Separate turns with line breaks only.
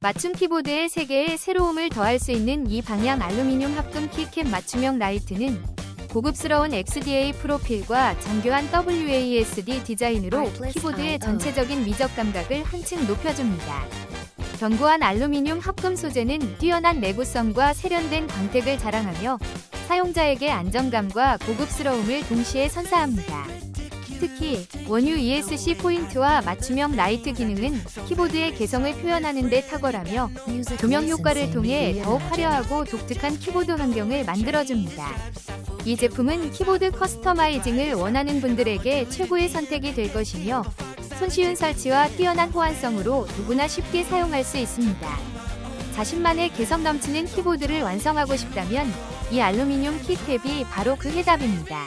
맞춤 키보드에 3개의 새로움을 더할 수 있는 이 방향 알루미늄 합금 키캡 맞춤형 라이트는 고급스러운 XDA 프로필과 정교한 WASD 디자인으로 키보드의 전체적인 미적 감각을 한층 높여줍니다. 견고한 알루미늄 합금 소재는 뛰어난 내구성과 세련된 광택을 자랑하며 사용자에게 안정감과 고급스러움을 동시에 선사합니다. 특히 원유 ESC 포인트와 맞춤형 라이트 기능은 키보드의 개성을 표현하는 데 탁월하며 조명 효과를 통해 더욱 화려하고 독특한 키보드 환경을 만들어줍니다. 이 제품은 키보드 커스터마이징을 원하는 분들에게 최고의 선택이 될 것이며 손쉬운 설치와 뛰어난 호환성으로 누구나 쉽게 사용할 수 있습니다. 자신만의 개성 넘치는 키보드를 완성하고 싶다면 이 알루미늄 키캡이 바로 그 해답입니다.